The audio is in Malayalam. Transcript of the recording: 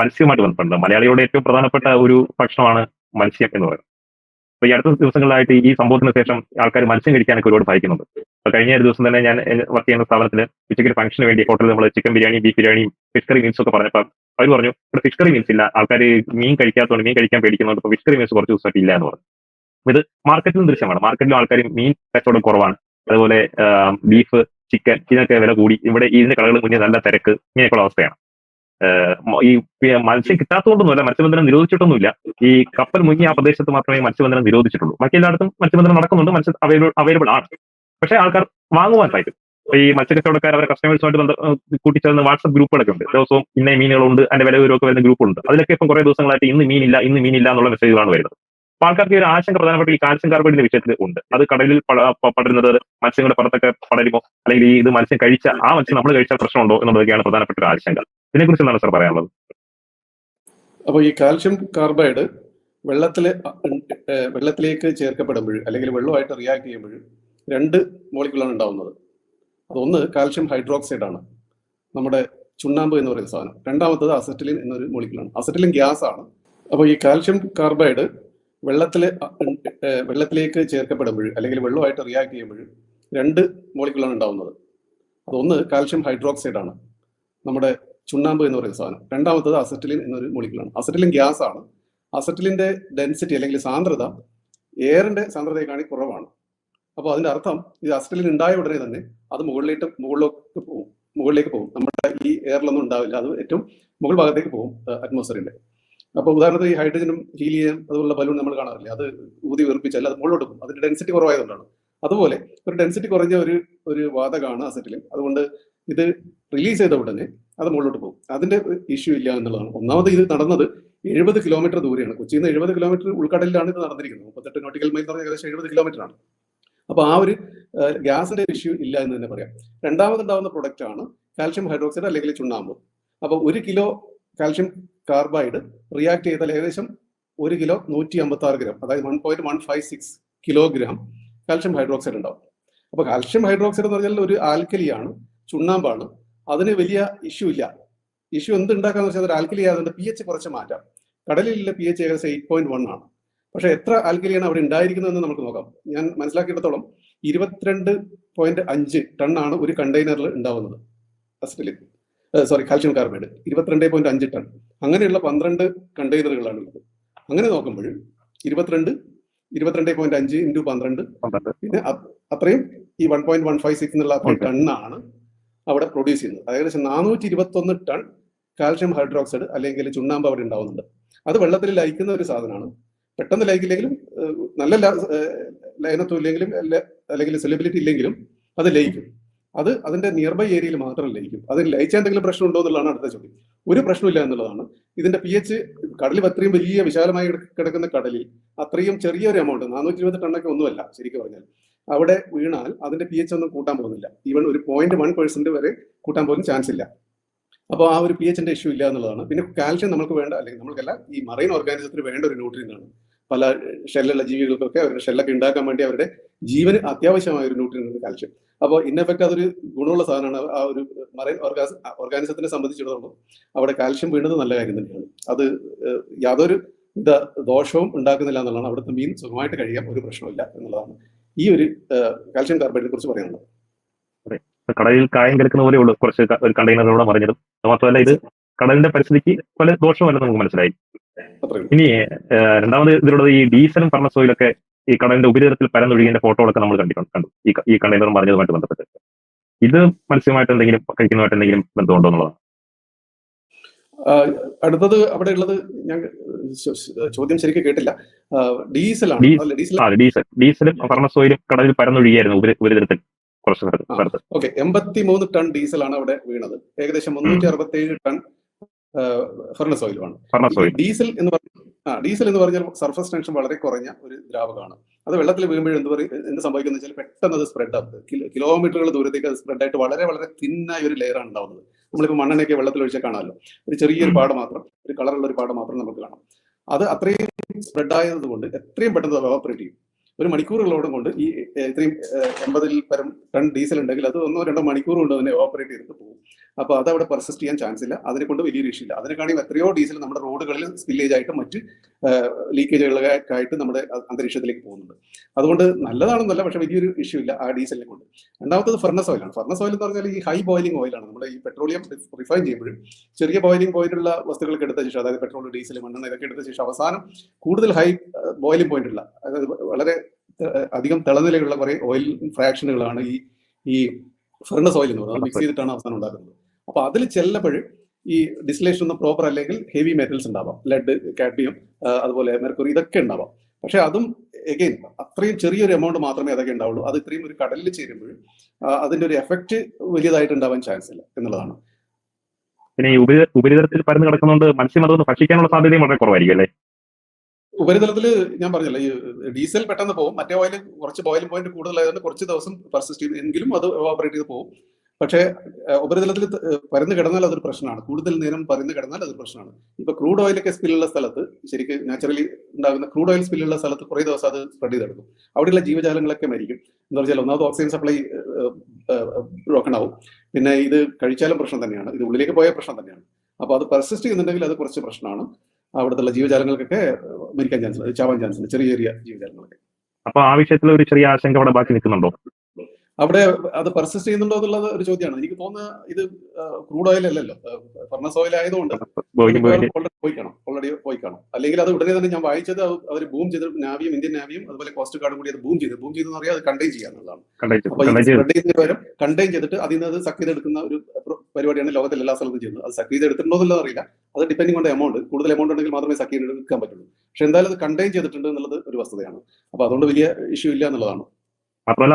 മത്സ്യവുമായിട്ട് ബന്ധപ്പെട്ടത് മലയാളിയുടെ ഏറ്റവും പ്രധാനപ്പെട്ട ഒരു ഭക്ഷണമാണ് മത്സ്യം എന്ന് പറയുന്നത്. അപ്പൊ ഈ അടുത്ത ദിവസങ്ങളിലായിട്ട് ഈ സംഭവത്തിന് ശേഷം ആൾക്കാർ മത്സ്യം കഴിക്കാനൊക്കെ ഒരുപാട് ഭയക്കുന്നുണ്ട് കഴിഞ്ഞ ഒരു ദിവസം തന്നെ ഞാൻ വർക്ക് ചെയ്യുന്ന സ്ഥാപനത്തിൽ ഉച്ചയ്ക്ക് ഫംഗ്ഷന് വേണ്ടി ഹോട്ടലിൽ നമ്മൾ chicken biryani beef biryani fish curry meals ഒക്കെ പറഞ്ഞപ്പോൾ അവർ പറഞ്ഞു ഇവിടെ ഫിഷ് കറി മീൽസ് ഇല്ല. ആൾക്കാർ മീൻ കഴിക്കാത്തതുകൊണ്ട് മീൻ കഴിക്കാൻ പേടിക്കുന്നുണ്ട്. ഇപ്പൊ ഫിഷ് കറി മീൽസ് കുറച്ച് ദിവസമായിട്ട് ഇല്ല എന്ന് പറഞ്ഞു. ഇത് മാർക്കറ്റിലും ദൃശ്യമാണ്. മാർക്കറ്റിലും ആൾക്കാർ മീൻ കച്ചവടം കുറവാണ്. അതുപോലെ ബീഫ് ചിക്കൻ ഇതിനൊക്കെ വില കൂടി. ഇവിടെ ഇതിന്റെ കടകൾ മുന്നേ നല്ല തിരക്ക് ഇങ്ങനെയൊക്കെയുള്ള അവസ്ഥയാണ്. ഈ മത്സ്യം കിട്ടാത്തതുകൊണ്ടൊന്നുമല്ല മത്സ്യബന്ധനം നിരോധിച്ചിട്ടൊന്നുമില്ല. ഈ കപ്പൽ മുങ്ങി ആ പ്രദേശത്ത് മാത്രമേ മത്സ്യബന്ധനം നിരോധിച്ചിട്ടുള്ളൂ. ബാക്കി എല്ലായിടത്തും മത്സ്യബന്ധനം നടക്കുന്നുണ്ട് മത്സ്യ അവൈലബിൾ ആണ്. പക്ഷേ ആൾക്കാർ വാങ്ങുവാൻ പറ്റും ഈ മത്സ്യക്കച്ചവടക്കാർ അവരെ കസ്റ്റമേഴ്സുമായിട്ട് ബന്ധ കൂട്ടിച്ചേർന്ന് വാട്സ്ആപ്പ് ഗ്രൂപ്പുകളൊക്കെ ഉണ്ട്. ദിവസവും ഇന്ന മീനുകളുണ്ട് അതിന്റെ വില വിവരമൊക്കെ വരുന്ന ഗ്രൂപ്പുണ്ട്. അതിലൊക്കെ ഇപ്പം കുറെ ദിവസങ്ങളായിട്ട് ഇന്ന് മീനില്ല ഇന്ന് മീനില്ല എന്നുള്ള മെസ്സേജുകളാണ് വരുന്നത്. അപ്പൊ ആൾക്കാർക്ക് ഒരു ആശങ്ക പ്രധാനപ്പെട്ട ഈ കാൽസ്യം കാർബൈഡിന്റെ വിഷയത്തിൽ ഉണ്ട്. അത് കടലിൽ പടരുന്നത് മത്സ്യങ്ങളുടെ പുറത്തൊക്കെ പടരുമോ? അല്ലെങ്കിൽ ഇത് മത്സ്യം കഴിച്ച ആ മത്സ്യം നമ്മൾ കഴിച്ച പ്രശ്നമുണ്ടോ എന്നുള്ളതൊക്കെയാണ് പ്രധാനപ്പെട്ട ഒരു ആശങ്ക. ഇതിനെക്കുറിച്ച് എന്താണ് സാർ പറയാനുള്ളത്? അപ്പോൾ ഈ കാൽഷ്യം കാർബൈഡ് വെള്ളത്തിൽ വെള്ളത്തിലേക്ക് ചേർക്കപ്പെടുമ്പോൾ അല്ലെങ്കിൽ വെള്ളമായിട്ട് റിയാക്ട് ചെയ്യുമ്പോൾ രണ്ട് മോളിക്കുളാണ് ഉണ്ടാവുന്നത്. അതൊന്ന് കാൽഷ്യം ഹൈഡ്രോക്സൈഡ് ആണ് നമ്മുടെ ചുണ്ണാമ്പ് എന്ന് പറയുന്ന സാധനം. രണ്ടാമത്തത് അസറ്റിലിൻ എന്നൊരു മോളിക്കുളാണ് അസറ്റിലിൻ ഗ്യാസ് ആണ് അപ്പോൾ ഈ കാൽഷ്യം കാർബൈഡ് വെള്ളത്തിൽ വെള്ളത്തിലേക്ക് ചേർക്കപ്പെടുമ്പോൾ അല്ലെങ്കിൽ വെള്ളമായിട്ട് റിയാക്ട് ചെയ്യുമ്പോൾ രണ്ട് മോളിക്കുളാണ് ഉണ്ടാവുന്നത്. അതൊന്ന് കാൽഷ്യം ഹൈഡ്രോക്സൈഡ് ആണ് നമ്മുടെ ചുണ്ണാമ്പ് എന്ന് പറയുന്ന സാധനം. രണ്ടാമത്തത് അസറ്റിലിൻ എന്നൊരു മോളിക്കുളാണ് അസറ്റിലിൻ ഗ്യാസ് ആണ്. അസറ്റിലിന്റെ ഡെൻസിറ്റി അല്ലെങ്കിൽ സാന്ദ്രത എയറിന്റെ സാന്ദ്രതയെക്കാണി കുറവാണ്. അപ്പോൾ അതിന്റെ അർത്ഥം ഇത് അസറ്റിലിൻ ഉണ്ടായ ഉടനെ തന്നെ അത് മുകളിലേക്ക് മുകളിലേക്ക് പോകും. മുകളിലേക്ക് പോകും. നമ്മുടെ ഈ എയറിലൊന്നും ഉണ്ടാവില്ല. അത് ഏറ്റവും മുകൾ ഭാഗത്തേക്ക് പോകും അറ്റ്മോസ്ഫിയറിന്റെ അപ്പോൾ ഉദാഹരണത്തിന് ഈ ഹൈഡ്രജനും ഹീലിയം അതുപോലുള്ള ബലൂൺ നമ്മൾ കാണാറില്ല? അത് ഊതി വീർപ്പിച്ചാൽ അത് മുകളിലോട്ട് പോകും. അതിന്റെ ഡെൻസിറ്റി കുറവായതുകൊണ്ടാണ്. അതുപോലെ ഒരു ഡെൻസിറ്റി കുറഞ്ഞ ഒരു ഒരു വാതകമാണ് അസറ്റിലിൻ. അതുകൊണ്ട് ഇത് റിലീസ് ചെയ്ത ഉടനെ അത് മുകളിലോട്ട് പോകും. അതിന്റെ ഇഷ്യൂ ഇല്ല എന്നുള്ളതാണ്. ഒന്നാമത് ഇത് നടന്നത് എഴുപത് കിലോമീറ്റർ ദൂരെയാണ്. കൊച്ചിയിൽ നിന്ന് എഴുപത് കിലോമീറ്റർ ഉൾക്കടലിലാണ് ഇത് നടന്നിരിക്കുന്നത്. മുപ്പത്തെട്ട് നോട്ടിക്കൽ മൈൽ പറഞ്ഞാൽ ഏകദേശം എഴുപത് കിലോമീറ്റർ ആണ്. അപ്പോൾ ആ ഒരു ഗ്യാസിന്റെ ഇഷ്യൂ ഇല്ല എന്ന് തന്നെ പറയാം. രണ്ടാമത് രണ്ടാമതുണ്ടാവുന്ന പ്രൊഡക്റ്റ് ആണ് കാൽഷ്യം ഹൈഡ്രോക്സൈഡ് അല്ലെങ്കിൽ ചുണ്ണാമ്പ്. അപ്പോൾ ഒരു കിലോ കാൽഷ്യം കാർബൈഡ് റിയാക്ട് ചെയ്താൽ ഏകദേശം ഒരു കിലോ നൂറ്റി അമ്പത്തി ആറ് ഗ്രാം അതായത് one point one five six kilogram calcium hydroxide ഉണ്ടാവും. അപ്പോൾ കാൽഷ്യം ഹൈഡ്രോക്സൈഡ് എന്ന് പറഞ്ഞാൽ ഒരു ആൽക്കലിയാണ് ചുണ്ണാമ്പാണ്. അതിന് വലിയ ഇഷ്യൂ ഇല്ല. ഇഷ്യൂ എന്ത് ഉണ്ടാക്കാന്ന് വെച്ചാൽ ഒരു ആൽക്കലി ആയതുകൊണ്ട് പി എച്ച് കുറച്ച് മാറ്റാം. കടലിലുള്ള പി എച്ച് ഏകദേശം എയ്റ്റ് പോയിന്റ് വൺ ആണ്. പക്ഷെ എത്ര ആൽക്കലിയാണ് അവിടെ ഉണ്ടായിരിക്കുന്നതെന്ന് നമുക്ക് നോക്കാം. ഞാൻ മനസ്സിലാക്കിയിടത്തോളം ഇരുപത്തിരണ്ട് പോയിന്റ് അഞ്ച് ടൺ ആണ് ഒരു കണ്ടെയ്നറിൽ ഉണ്ടാവുന്നത്. അസറ്റിലിൻ സോറി കാൽഷ്യം കാർബൈഡ് ഇരുപത്തിരണ്ട് പോയിന്റ് അഞ്ച് ടൺ അങ്ങനെയുള്ള പന്ത്രണ്ട് കണ്ടെയ്നറുകളാണ് ഉള്ളത്. അങ്ങനെ നോക്കുമ്പോൾ ഇരുപത്തിരണ്ട് ഇരുപത്തിരണ്ട് പോയിന്റ് അഞ്ച് ഇന്റു പന്ത്രണ്ട്. പിന്നെ അത്രയും ഈ one point one five six എന്നുള്ള. ടണ്ണാണ് അവിടെ പ്രൊഡ്യൂസ് ചെയ്യുന്നത് ഏകദേശം നാനൂറ്റി ഇരുപത്തൊന്ന് ടൺ കാൽഷ്യം ഹൈഡ്രോക്സൈഡ് അല്ലെങ്കിൽ ചുണ്ണാമ്പ് അവിടെ ഉണ്ടാവുന്നുണ്ട്. അത് വെള്ളത്തിൽ ലയിക്കുന്ന ഒരു സാധനമാണ്. പെട്ടെന്ന് ലയിക്കില്ലെങ്കിലും നല്ല ലയനത്വം ഇല്ലെങ്കിലും അല്ലെങ്കിൽ സെലിബിലിറ്റി ഇല്ലെങ്കിലും അത് ലയിക്കും. അത് അതിന്റെ നിയർബൈ ഏരിയയിൽ മാത്രം ലയിക്കും. അതിന് ലയിച്ച എന്തെങ്കിലും പ്രശ്നം ഉണ്ടോ എന്നുള്ളതാണ് അടുത്ത ചോദ്യം. ഒരു പ്രശ്നമില്ല എന്നുള്ളതാണ്. ഇതിന്റെ പി എച്ച് കടലിൽ അത്രയും വലിയ വിശാലമായി കിടക്കുന്ന കടലിൽ അത്രയും ചെറിയൊരു എമൗണ്ട് നാനൂറ്റി ഇരുപത് ടണ്ണൊക്കെ ഒന്നുമല്ല ശരിക്കും പറഞ്ഞാൽ. അവിടെ വീണാൽ അതിന്റെ പി എച്ച് ഒന്നും കൂട്ടാൻ പോകുന്നില്ല. ഈവൻ ഒരു പോയിന്റ് വൺ പെർസെന്റ് വരെ കൂട്ടാൻ പോലും ചാൻസ് ഇല്ല. അപ്പോൾ ആ ഒരു പി എച്ചിന്റെ ഇഷ്യൂ ഇല്ല എന്നുള്ളതാണ്. പിന്നെ കാൽഷ്യം നമുക്ക് വേണ്ട അല്ലെങ്കിൽ നമുക്കല്ല ഈ മറൈൻ ഓർഗാനിസത്തിന് വേണ്ട ഒരു ന്യൂട്രിയന്റ് ആണ്. പല ഷെല്ലുള്ള ജീവികൾക്കൊക്കെ അവരുടെ ഷെല്ലൊക്കെ ഉണ്ടാക്കാൻ വേണ്ടി അവരുടെ ജീവന് അത്യാവശ്യമായ ഒരു ന്യൂട്രിയൻ ആണ് കാൽഷ്യം അപ്പോൾ ഇന്നെഫക്ട് അതൊരു ഗുണമുള്ള സാധനമാണ്. ആ ഒരു മറൈൻ ഓർഗാസ് ഓർഗാനിസത്തിനെ സംബന്ധിച്ചിടത്തോളം അവിടെ കാൽഷ്യം വീണത് നല്ല കാര്യം തന്നെയാണ്. അത് യാതൊരു വിധ ദോഷവും ഉണ്ടാക്കുന്നില്ല എന്നുള്ളതാണ് അവിടുത്തെ മീൻ സുഖമായിട്ട് കഴിയാൻ ഒരു പ്രശ്നമില്ല എന്നുള്ളതാണ് ഈ ഒരു കാൽഷ്യം കാർബൈഡിനെ കുറിച്ച് പറയാനുള്ളത്. കടലിൽ കായം കിടക്കുന്ന പോലെ ഉള്ളു. കുറച്ച് ഒരു കണ്ടെയ്നറിലൂടെ മറിഞ്ഞതും. മാത്രമല്ല ഇത് കടലിന്റെ പരിസ്ഥിതിക്ക് പല ദോഷമല്ലെന്ന് നമുക്ക് മനസ്സിലായി. ഇനി രണ്ടാമത് ഇതിലുള്ളത് ഈ ഡീസലും ഫർണസോയിലൊക്കെ ഈ കടലിന്റെ ഉപരിതലത്തിൽ പരന്നൊഴുകിന്റെ ഫോട്ടോകളൊക്കെ നമ്മൾ കണ്ടിട്ടുണ്ട് കണ്ടു ഈ ഈ കണ്ടെയ്നർ മറിഞ്ഞതുമായിട്ട് ബന്ധപ്പെട്ട്. ഇത് മത്സ്യമായിട്ട് എന്തെങ്കിലും കഴിക്കുന്നതായിട്ട് എന്തെങ്കിലും ബന്ധമുണ്ടോ എന്നുള്ളതാണ്. അടുത്തത് അവിടെ ഉള്ളത് ഞാൻ ചോദ്യം ശരിക്കും കേട്ടില്ല. ഡീസലാണ് ഡീസൽ. ഡീസലും ഫർണസോയിലും കടലിൽ പരന്നൊഴുകിയായിരുന്നു ഉപരി ഉപരിതലത്തിൽ കുറച്ച് ഓക്കെ. എൺപത്തി മൂന്ന് ടൺ ഡീസലാണ് അവിടെ വീണത്. ഏകദേശം മുന്നൂറ്റി അറുപത്തി ഏഴ് ടൺ ഫെർണസ് ഓയിലുമാണ് ഡീസൽ എന്ന് പറഞ്ഞ ആ ഡീസൽ എന്ന് പറഞ്ഞാൽ സർഫസ് ടെൻഷൻ വളരെ കുറഞ്ഞ ഒരു ദ്രാവകമാണ്. അത് വെള്ളത്തിൽ വീഴുമ്പോൾ എന്ത് പറയും എന്ത് സംഭവിക്കുന്നത് വെച്ചാൽ പെട്ടെന്ന് അത് സ്പ്രെഡ് ആവും. കിലോമീറ്ററുകൾ ദൂരത്തേക്ക് അത് സ്പ്രെഡ് ആയിട്ട് വളരെ വളരെ തിന്നായ ഒരു ലെയറാണ് ഉണ്ടാവുന്നത്. നമ്മളിപ്പോൾ മണ്ണെണ്ണയൊക്കെ വെള്ളത്തിൽ ഒഴിച്ചാൽ കാണാമല്ലോ. ഒരു ചെറിയൊരു പാട് മാത്രം ഒരു കളറുള്ള ഒരു പാട് മാത്രം നമുക്ക് കാണാം. അത് അത്രയും സ്പ്രെഡ് ആയതുകൊണ്ട് എത്രയും പെട്ടെന്ന് അത് ഓപ്പറേറ്റ് ചെയ്യും. ഒരു മണിക്കൂറുകളോടും കൊണ്ട് ഈ ഇത്രയും എൺപതിൽ പരം ടൺ ഡീസൽ ഉണ്ടെങ്കിൽ അത് ഒന്നോ രണ്ടോ മണിക്കൂർ കൊണ്ട് തന്നെ ഓപ്പറേറ്റ് ചെയ്തിട്ട് പോകും. അപ്പോൾ അത് അവിടെ പെർസിസ്റ്റ് ചെയ്യാൻ ചാൻസ് ഇല്ല. അതിനെ കൊണ്ട് വലിയൊരു ഇഷ്യൂ ഇല്ല. അതിനെക്കാണെങ്കിൽ എത്രയോ ഡീസൽ നമ്മുടെ റോഡുകളിൽ സ്പില്ലേജ് ആയിട്ട് മറ്റ് ലീക്കേജുകളൊക്കെ ആയിട്ട് നമ്മുടെ അന്തരീക്ഷത്തിലേക്ക് പോകുന്നുണ്ട്. അതുകൊണ്ട് നല്ലതാണെന്നല്ല പക്ഷെ വലിയൊരു ഇഷ്യൂ ഇല്ല ആ ഡീസലിനെ കൊണ്ട്. രണ്ടാമത്തത് ഫർണസ് ഓയിലാണ് ഫർണസ് ഓയിൽ എന്ന് പറഞ്ഞാൽ ഈ ഹൈ ബോയിലിംഗ് ഓയിലാണ് നമ്മുടെ ഈ പെട്രോളിയം റിഫൈൻ ചെയ്യുമ്പോഴും ചെറിയ ബോയിലിംഗ് പോയിന്റുള്ള വസ്തുക്കൾക്ക് എടുത്ത ശേഷം അതായത് പെട്രോൾ ഡീസൽ മണ്ണെണ്ണ ഇതൊക്കെ എടുത്ത ശേഷം അവസാനം കൂടുതൽ ഹൈ ബോയിലിംഗ് പോയിന്റുള്ള അതായത് വളരെ അധികം തിളനിലയുള്ള കുറേ ഓയിൽ ഫ്രാക്ഷനുകളാണ് ഈ ഈ ഫർണസ് ഓയിൽ എന്ന് പറയുന്നത്. മിക്സ് ചെയ്തിട്ടാണ് അവസാനം ഉണ്ടാക്കുന്നത്. അപ്പൊ അതിൽ ചെല്ലുമ്പോൾ ഈ ഡിസ്ലേഷൻ ഒന്നും പ്രോപ്പർ അല്ലെങ്കിൽ ഹെവി മെറ്റൽസ് ഉണ്ടാവാം. ലെഡ് കാഡ്മിയം അതുപോലെ മെർക്കുറി ഇതൊക്കെ ഉണ്ടാവാം. പക്ഷെ അതും എഗെയിൻ അത്രയും ചെറിയൊരു എമൗണ്ട് മാത്രമേ അതൊക്കെ ഉണ്ടാവുള്ളൂ. അത് ഇത്രയും ഒരു കടലിൽ ചേരുമ്പോൾ അതിന്റെ ഒരു എഫക്റ്റ് വലിയതായിട്ട് ഉണ്ടാവാൻ ചാൻസ് ഇല്ല എന്നുള്ളതാണ്. പിന്നെ ഈ ഉപരിതലത്തിൽ പരന്ന് കിടക്കുന്നതുകൊണ്ട് മത്സ്യമൃഗം ഭക്ഷിക്കാനുള്ള സാധ്യത വളരെ കുറവായിരിക്കും അല്ലേ? ഉപരിതലത്തിൽ ഞാൻ പറഞ്ഞല്ലോ ഈ ഡീസൽ പെട്ടെന്ന് പോകും. മറ്റേ ഓയിൽ കുറച്ച് ബോയിലിംഗ് പോയിന്റ് കൂടുതലായതുകൊണ്ട് കുറച്ച് ദിവസം പെർസിസ്റ്റ് ചെയ്യും എങ്കിലും അത് ഓപ്പറേറ്റ് ചെയ്ത് പോകും. പക്ഷേ ഉപരിതലത്തിൽ പരന്നു കിടന്നാൽ അതൊരു പ്രശ്നമാണ്. കൂടുതൽ നേരം പരന്ന് കിടന്നാൽ അതൊരു പ്രശ്നമാണ്. ഇപ്പൊ ക്രൂഡ് ഓയിലൊക്കെ സ്പില്ലുള്ള സ്ഥലത്ത് ശരിക്കും നാച്ചുറലി ഉണ്ടാകുന്ന ക്രൂഡ് ഓയിൽ സ്പില്ലുള്ള സ്ഥലത്ത് കുറേ ദിവസം അത് സ്പ്രെഡ് ചെയ്തെടുക്കും. അവിടെയുള്ള ജീവജാലങ്ങളൊക്കെ മരിക്കും. എന്ന് പറഞ്ഞാൽ ഒന്നാമത് ഓക്സിജൻ സപ്ലൈ ബ്രോക്കൺ ആവും. പിന്നെ ഇത് കഴിച്ചാലും പ്രശ്നം തന്നെയാണ്. ഇത് ഉള്ളിലേക്ക് പോയ പ്രശ്നം തന്നെയാണ്. അപ്പൊ അത് പെർസിസ്റ്റ് ചെയ്യുന്നുണ്ടെങ്കിൽ അത് കുറച്ച് പ്രശ്നമാണ്. അവിടുത്തെ ജീവജാലങ്ങൾക്കൊക്കെ മരിക്കാൻ ചാൻസ് ചാവാൻ ചാൻസ് ചെറിയ ചെറിയ ജീവജാലങ്ങളൊക്കെ. അപ്പൊ ആ വിഷയത്തിൽ ഒരു ചെറിയ ആശങ്ക അവിടെ ബാക്കി നിൽക്കുന്നുണ്ടോ? അവിടെ അത് പെർസിസ്റ്റ് ചെയ്യുന്നുണ്ടോ എന്നുള്ളത് ഒരു ചോദ്യമാണ്. എനിക്ക് തോന്നുന്നത് ഇത് ക്രൂഡ് ഓയിൽ അല്ലല്ലോ. ഫർണസ് ഓയിൽ ആയതുകൊണ്ട് പോയി കാണും ഓൾറെഡി പോയി കാണും. അല്ലെങ്കിൽ അത് ഉടനെ തന്നെ ഞാൻ വായിച്ചത് അവർ ബൂം ചെയ്ത് നാവിയും ഇന്ത്യൻ നാവിയും അതുപോലെ കോസ്റ്റ് ഗാർഡും കൂടി അത് ബൂം ചെയ്ത്. ബൂം ചെയ്തെന്ന് പറയാം അത് കണ്ടെയ്ൻ ചെയ്യാന്നുള്ളതാണ് അപ്പൊ സ്പ്രെഡ് ചെയ്യുന്നതിന് പകരം കണ്ടെയ്ൻ ചെയ്തിട്ട് അതിൽ നിന്ന് അത് സക്ക് ചെയ്തെടുക്കുന്ന ഒരു പ്ര- പരിപാടിയാണ് ലോകത്തിൽ എല്ലാ സ്ഥലത്തും ചെയ്യുന്നത്. അത് സക്ക് ചെയ്തെടുത്തിട്ടുണ്ടോ എന്നുള്ളത് അറിയില്ല. അത് ഡിപ്പെൻഡിങ് ഓൺ എമൗണ്ട് കൂടുതൽ എമൗണ്ട് ഉണ്ടെങ്കിൽ മാത്രമേ സക്ക് ചെയ്തെടുക്കാൻ പറ്റുള്ളൂ. പക്ഷെ എന്തായാലും അത് കണ്ടെയ്ൻ ചെയ്തിട്ടുണ്ട് എന്നുള്ളത് ഒരു വസ്തുതയാണ്. അപ്പൊ അതുകൊണ്ട് വലിയ ഇഷ്യൂ ഇല്ല എന്നുള്ളതാണ്. മാത്രമല്ല